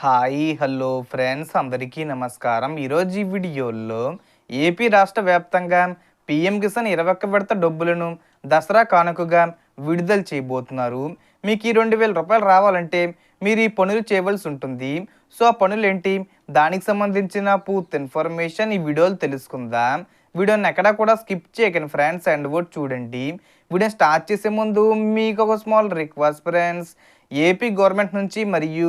Hi hello friends అందరికీ నమస్కారం. ఈరోజు ఈ వీడియోలో ఏపీ రాష్ట్ర వ్యాప్తంగా పీఎం కిసాన్ ఇరవై ఒక్క విడత డబ్బులను దసరా కానుకగా విడుదల చేయబోతున్నారు. మీకు ఈ రెండు వేల రూపాయలు రావాలంటే మీరు ఈ పనులు చేయవలసి ఉంటుంది. సో ఆ పనులు ఏంటి దానికి సంబంధించిన పూర్తి ఇన్ఫర్మేషన్ ఈ వీడియోలో తెలుసుకుందాం. వీడియోని ఎక్కడా కూడా స్కిప్ చేయకండి ఫ్రెండ్స్ అండ్ వర్డ్ చూడండి. వీడియో స్టార్ట్ చేసే ముందు మీకు ఒక small request friends. AP government నుంచి మరియు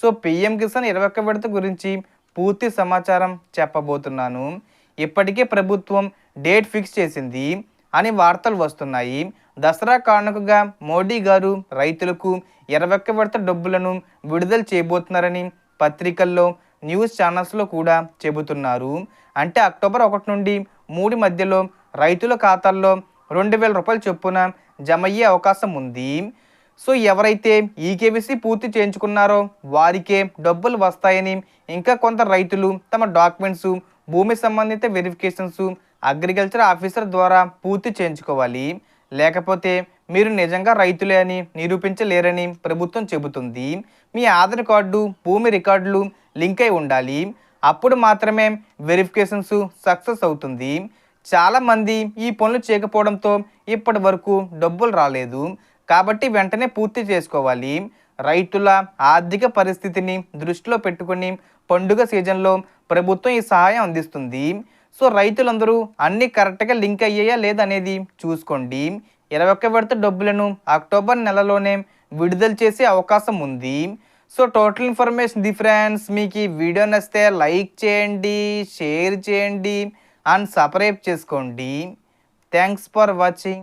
సో పిఎం కిసాన్ ఇరవై ఒక్క విడత గురించి పూర్తి సమాచారం చెప్పబోతున్నాను. ఇప్పటికే ప్రభుత్వం డేట్ ఫిక్స్ చేసింది అని వార్తలు వస్తున్నాయి. దసరా కానుకగా మోడీ గారు రైతులకు ఇరవై ఒక్క విడత డబ్బులను విడుదల చేయబోతున్నారని పత్రికల్లో న్యూస్ ఛానల్స్లో కూడా చెబుతున్నారు. అంటే అక్టోబర్ ఒకటి నుండి మూడు మధ్యలో రైతుల ఖాతాల్లో రెండు వేల రూపాయల చొప్పున జమ అయ్యే అవకాశం ఉంది. సో ఎవరైతే ఈకేబీసీ పూర్తి చేయించుకున్నారో వారికే డబ్బులు వస్తాయని ఇంకా కొంత రైతులు తమ డాక్యుమెంట్స్ భూమి సంబంధిత వెరిఫికేషన్స్ అగ్రికల్చర్ ఆఫీసర్ ద్వారా పూర్తి చేయించుకోవాలి. లేకపోతే మీరు నిజంగా రైతులే అని నిరూపించలేరని ప్రభుత్వం చెబుతుంది. మీ ఆధార్ కార్డు భూమి రికార్డులు లింక్ అయి ఉండాలి. అప్పుడు మాత్రమే వెరిఫికేషన్స్ సక్సెస్ అవుతుంది. చాలామంది ఈ పనులు చేయకపోవడంతో ఇప్పటి వరకు డబ్బులు రాలేదు. కాబట్టి వెంటనే పూర్తి చేసుకోవాలి. రైతుల ఆర్థిక పరిస్థితిని దృష్టిలో పెట్టుకుని పండుగ సీజన్లో ప్రభుత్వం ఈ సహాయం అందిస్తుంది. సో రైతులందరూ అన్ని కరెక్ట్గా లింక్ అయ్యాయా లేదనేది చూసుకోండి. ఇరవై ఒక్క విడత డబ్బులను అక్టోబర్ నెలలోనే విడుదల చేసే అవకాశం ఉంది. సో టోటల్ ఇన్ఫర్మేషన్ డిఫరెన్స్ మీకు ఈ వీడియో నచ్చితే లైక్ చేయండి షేర్ చేయండి అండ్ సబ్స్క్రైబ్ చేసుకోండి. Thanks for watching.